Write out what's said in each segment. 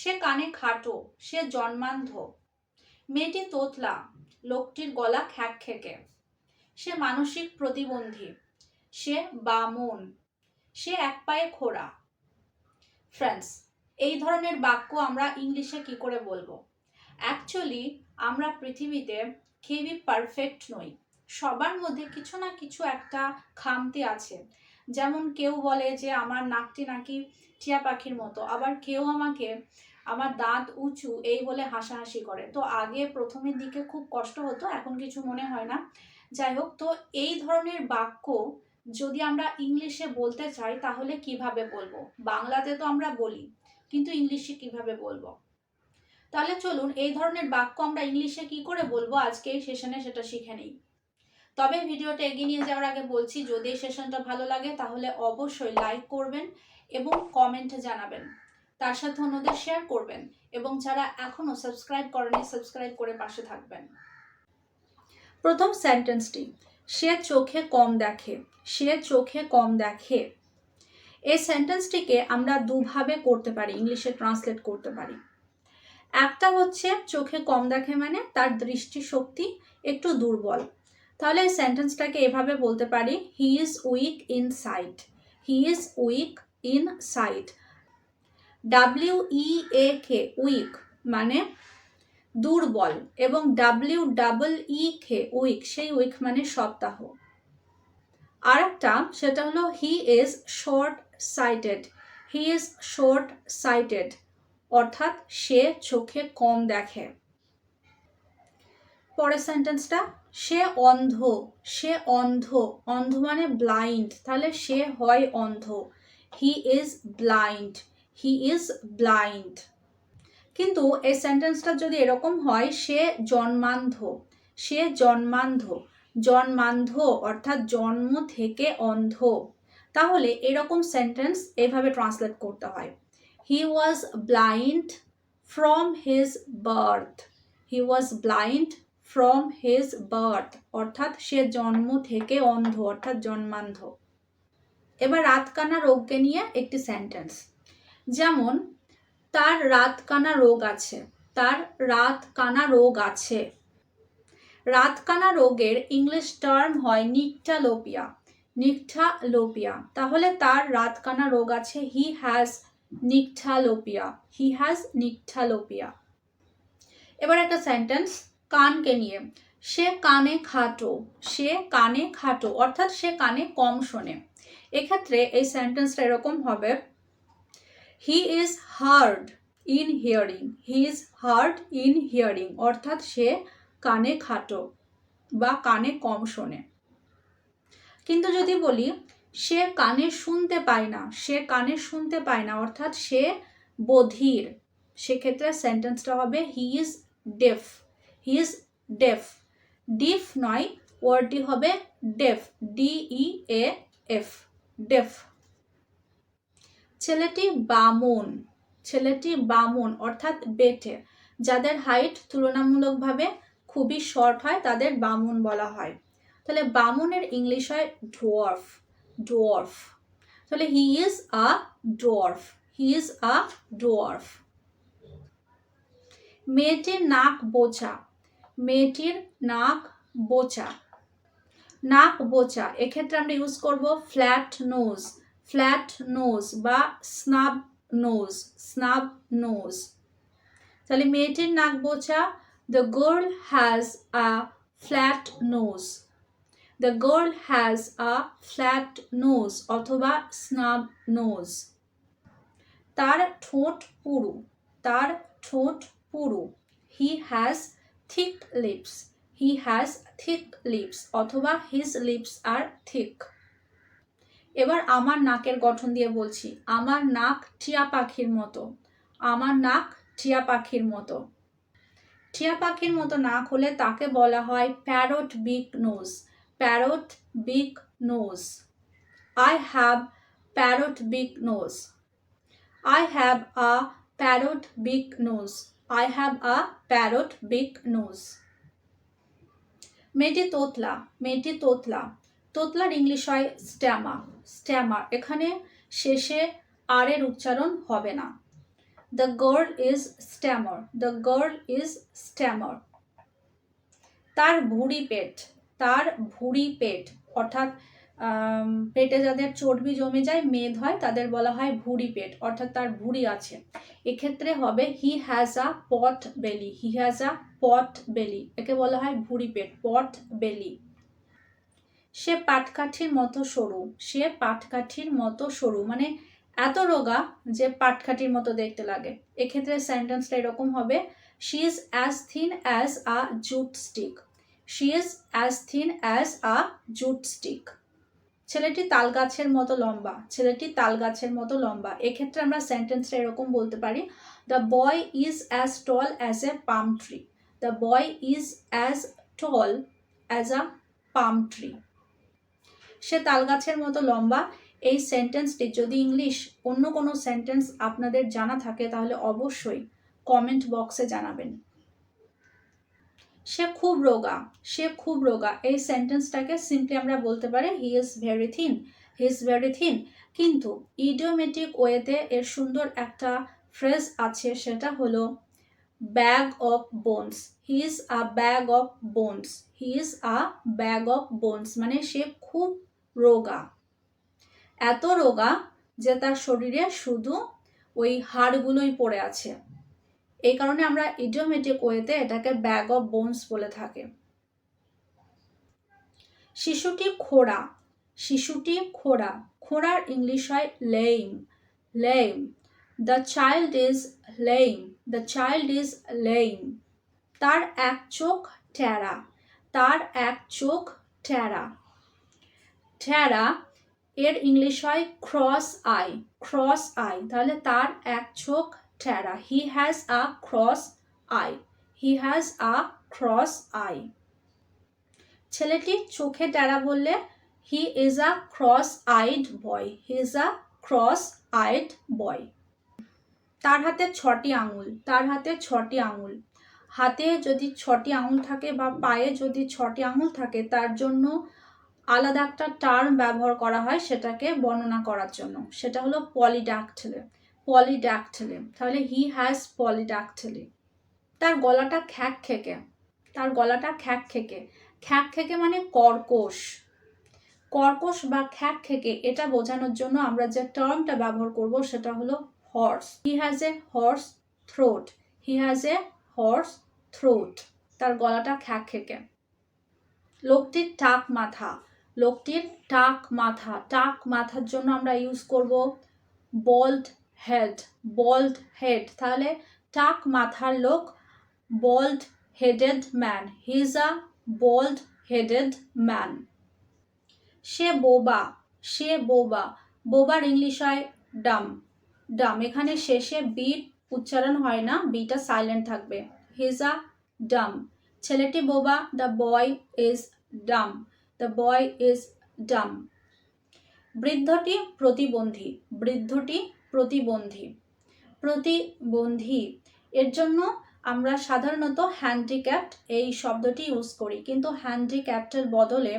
সে কানে খাটো, সে জন্মান্ধ। মেয়েটি তোতলা, লোকটির গলা খ্যাক খেকে সে মানসিক প্রতিবন্ধী, সে বামন, সে এক পায়ে খোড়া। ফ্রেন্ডস এই ধরনের বাক্য আমরা ইংলিশে কি করে বলব? অ্যাকচুয়ালি আমরা পৃথিবীতে কেউই পারফেক্ট নই। সবার মধ্যে কিছু না কিছু একটা খামতি আছে। যেমন কেউ বলে যে, আমার নাকটি নাকি টিয়া পাখির মতো। আবার কেউ আমাকে আমার দাঁত উঁচু, এই বলে হাসাহাসি করে। তো আগে প্রথমের দিকে খুব কষ্ট হতো, এখন কিছু মনে হয় না। যাই হোক, তো এই ধরনের বাক্য যদি আমরা ইংলিশে বলতে চাই, তাহলে কীভাবে বলব? বাংলাতে তো আমরা বলি, কিন্তু ইংলিশে কীভাবে বলব? তাহলে চলুন, এই ধরনের বাক্য আমরা ইংলিশে কি করে বলব? আজকে এই সেশনে সেটা শিখে নিই। তবে ভিডিওটা এগিয়ে নিয়ে যাওয়ার আগে বলছি, যদি এই সেশনটা ভালো লাগে, তাহলে অবশ্যই লাইক করবেন এবং কমেন্টে জানাবেন। তার সাথে অন্যদের শেয়ার করবেন এবং যারা এখনও সাবস্ক্রাইব করেনি সাবস্ক্রাইব করে পাশে থাকবেন। প্রথম সেন্টেন্সটি সে চোখে কম দেখে, সে চোখে কম দেখে। এই সেন্টেন্সটিকে আমরা দুভাবে করতে পারি, ইংলিশে ট্রান্সলেট করতে পারি। একটা হচ্ছে চোখে কম দেখে মানে তার দৃষ্টিশক্তি একটু দুর্বল। তাহলে এই সেন্টেন্সটাকে এভাবে বলতে পারি he is weak in sight he is weak in sight W E A K weak মানে দুর্বল, এবং ডাব্লিউ ডাবল ই খে উইক সেই উইক মানে সপ্তাহ। আর একটা সেটা হলো he is short sighted he is short sighted অর্থাৎ সে চোখে কম দেখে। পরের সেন্টেন্সটা সে অন্ধ সে অন্ধ অন্ধ মানে ব্লাইন্ড তাহলে সে হয় অন্ধ he is blind he is blind কিন্তু এই সেন্টেন্সটা যদি এরকম হয়, সে জন্মান্ধ সে জন্মান্ধ জন্মান্ধ অর্থাৎ জন্ম থেকে অন্ধ। তাহলে এরকম সেন্টেন্স এভাবে ট্রান্সলেট করতে হয়। He was blind from his birth he was blind from his birth অর্থাৎ সে জন্ম থেকে অন্ধ, অর্থাৎ জন্মান্ধ। এবার রাতকানা রোগকে নিয়ে একটি সেন্টেন্স যেমন, তার রাতকানা রোগ আছে, তার রাতকানা রোগ আছে। রাতকানা রোগের ইংলিশ টার্ম হয় নিকটালোপিয়া নিকটালোপিয়া। তাহলে তার রাতকানা রোগ আছে হি হ্যাজ নিকটালোপিয়া হি হ্যাজ নিকটালোপিয়া। এবার একটা সেন্টেন্স কানকে নিয়ে। সে কানে খাটো, সে কানে খাটো, অর্থাৎ সে কানে কম শোনে। এক্ষেত্রে এই সেন্টেন্সটা এরকম হবে he is hard in hearing he is hard in hearing অর্থাৎ সে কানে খাটো বা কানে কম শোনে। কিন্তু যদি বলি, সে কানে শুনতে পায় না, সে কানে শুনতে পায় না, অর্থাৎ সে বধির, সেক্ষেত্রে সেন্টেন্সটা হবে he is deaf he is deaf diff নয় ওয়ার্ডটি হবে deaf D E A F deaf ছেলেটি বামন ছেলেটি বামন অর্থাৎ বেটে, যাদের হাইট তুলনামূলকভাবে খুবই শর্ট হয়, তাদের বামন বলা হয়। তাহলে বামনের ইংলিশ হয় ডোয়ার্ফ ডোয়ার্ফ তাহলে he is a dwarf he is a dwarf মেয়েটির নাক বোচা, মেয়েটির নাক বোচা। নাক বোচা, এক্ষেত্রে আমরা ইউজ করব ফ্ল্যাট নোজ ফ্ল্যাট নোজ বা স্নাব নোজ স্নাব নোজ। তাহলে মেয়েটির নাক বোচা the girl has a flat nose the girl has a flat nose অথবা স্নাব নোজ তার ঠোঁট পুরু, তার ঠোঁট পুরু। He has thick lips he has thick lips অথবা হিজ লিপস আর থিক এবার আমার নাকের গঠন দিয়ে বলছি, আমার নাক টিয়া পাখির মতো, আমার নাক টিয়া পাখির মতো। টিয়া পাখির মতো নাক হলে তাকে বলা হয় parrot big nose, parrot big nose. I have parrot big nose I have a parrot big nose I have a parrot big nose মেয়েটি তোতলা মেয়েটি তোতলা। তোতলার ইংলিশ হয় স্ট্যামা স্ট্যামার এখানে শেষে আর এর উচ্চারণ হবে না। The girl is stammer the girl is stammer তার ভুঁড়ি পেট, তার ভুঁড়ি পেট, অর্থাৎ পেটে যাদের চর্বি জমে যায়, মেদ হয়, তাদের বলা হয় ভুঁড়ি পেট, অর্থাৎ তার ভুঁড়ি আছে। এক্ষেত্রে হবে হি হ্যাজ আ পট বেলি হি হ্যাজ আ পট বেলি একে বলা হয় ভুঁড়ি পেট পট বেলি সে পাটকাঠির মতো সরু, সে পাটকাঠির মতো সরু মানে এত রোগা যে পাটকাঠির মতো দেখতে লাগে। এক্ষেত্রে সেন্টেন্সটা এরকম হবে she is as thin as a jute stick she is as thin as a jute stick ছেলেটি তাল গাছের মতো লম্বা, ছেলেটি তাল গাছের মতো লম্বা। এক্ষেত্রে আমরা সেন্টেন্সটা এরকম বলতে পারি the boy is as tall as a palm tree the boy is as tall as a palm tree সে তাল গাছের মতো লম্বা। এই সেন্টেন্সটি যদি ইংলিশ অন্য কোনো সেন্টেন্স আপনাদের জানা থাকে, তাহলে অবশ্যই কমেন্ট বক্সে জানাবেন। সে খুব রোগা, সে খুব রোগা। এই সেন্টেন্সটাকে সিম্পলি আমরা বলতে পারি he is very thin he is very thin কিন্তু ইডিওমেটিক ওয়েতে এর সুন্দর একটা ফ্রেজ আছে, সেটা হলো bag of bones he is a bag of bones he is a bag of bones মানে সে খুব রোগা। এত রোগা যে তার শরীরে শুধু ওই হাড়গুলোই পড়ে আছে। এই কারণে আমরা ইডিওমেটিক ওয়েতে এটাকে ব্যাগ অফ বোনস বলে থাকি। শিশুটি খোড়া। শিশুটি খোড়া। খোড়ার ইংলিশ হয় lame lame the child is lame the child is lame তার এক চোখ ট্যারা তার এক চোখ ট্যারা ট্যারা এর ইংলিশ হয় ক্রস আই ক্রস আই তাহলে তার এক চোখ ট্যারা he has a cross eye he has a cross eye ছেলেটি চোখে ট্যারা বললে he is a cross eyed boy he is a cross eyed boy তার হাতে ছটি আঙুল, তার হাতে ছটি আঙুল। হাতে যদি ছটি আঙুল থাকে বা পায়ে যদি ছটি আঙুল থাকে, তার জন্য আলাদা একটা টার্ম ব্যবহার করা হয় সেটাকে বর্ণনা করার জন্য। সেটা হলো পলিডাক্টিলে পলিডাক্টিলে তাহলে হি হ্যাজ পলিডাক্টিলি তার গলাটা খ্যাক খেকে। তার গলাটা খ্যাক খেকে। খ্যাক খেকে মানে কর্কশ। কর্কশ বা খ্যাক খেকে, এটা বোঝানোর জন্য আমরা যে টার্মটা ব্যবহার করব সেটা হলো hoarse he has a hoarse throat he has a hoarse throat তার গলাটা খ্যাক খেকে। লোকটির টাক মাথা। লোকটির টাক মাথা, টাক মাথার জন্য আমরা ইউজ করব বল্ড হেড বল্ড হেড তাহলে টাক মাথার লোক bald headed man he is a bald headed man সে বোবা সে বোবা, বোবার ইংলিশ হয় ডাম ডাম। এখানে শেষে বিট উচ্চারণ হয় না, বিটা সাইলেন্ট থাকবে। হিজ আ ডাম ছেলেটি বোবা the boy is dumb the boy is dumb বৃদ্ধটি প্রতিবন্ধী। বৃদ্ধটি প্রতিবন্ধী। প্রতিবন্ধী। এর জন্য আমরা সাধারণত হ্যান্ডিক্যাপ্ট এই শব্দটি ইউজ করি। কিন্তু হ্যান্ডিক্যাপ্টের বদলে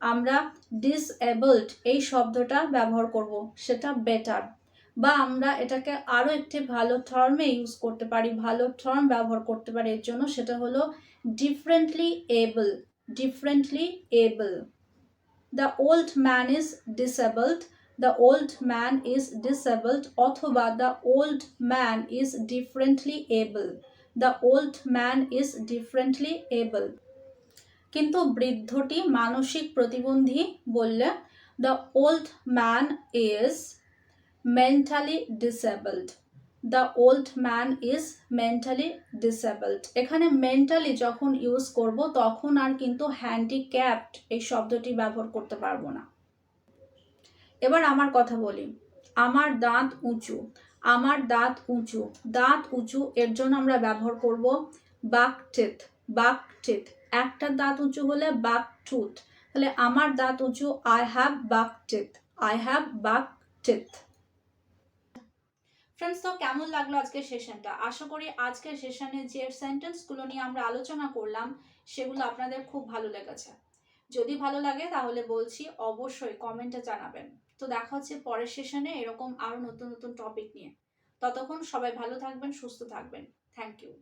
আমরা ডিসএবলড এই শব্দটা ব্যবহার করব। সেটা বেটার বা আমরা এটাকে আরও একটি ভালো টার্মে ইউজ করতে পারি, ভালো টার্ম ব্যবহার করতে পারি। এর জন্য সেটা হলো differently able differently able the old man is disabled the old man is disabled অথবা the old man is differently able the old man is differently able কিন্তু বৃদ্ধটি মানসিক প্রতিবন্ধী বললে the old man is mentally disabled the old man is mentally disabled এখানে mentally যখন use করব, তখন আর কিন্তু হ্যান্ডিক্যাপড এই শব্দটি ব্যবহার করতে পারব না। এবার আমার কথা বলি। আমার দাঁত উঁচু। আমার দাঁত উঁচু। দাঁত উঁচু এর জন্য আমরা ব্যবহার করব বাক টেথ বাক একটা দাঁত উঁচু হলে বাক টুথ তাহলে আমার দাঁত উঁচু আই হ্যাভ বাক টেথ আই হ্যাভ বাক টেথ ফ্রেন্ডস তো কেমন লাগল আজকের সেশনটা আশা করি আজকের সেশনে যে সেন্টেন্সগুলো নিয়ে আমরা আলোচনা করলাম, সেগুলো আপনাদের খুব ভালো লেগেছে। যদি ভালো লাগে তাহলে বলছি অবশ্যই কমেন্টে জানাবেন। তো দেখা হচ্ছে পরের সেশনে এরকম আরও নতুন নতুন টপিক নিয়ে। ততক্ষণ সবাই ভালো থাকবেন, সুস্থ থাকবেন। Thank you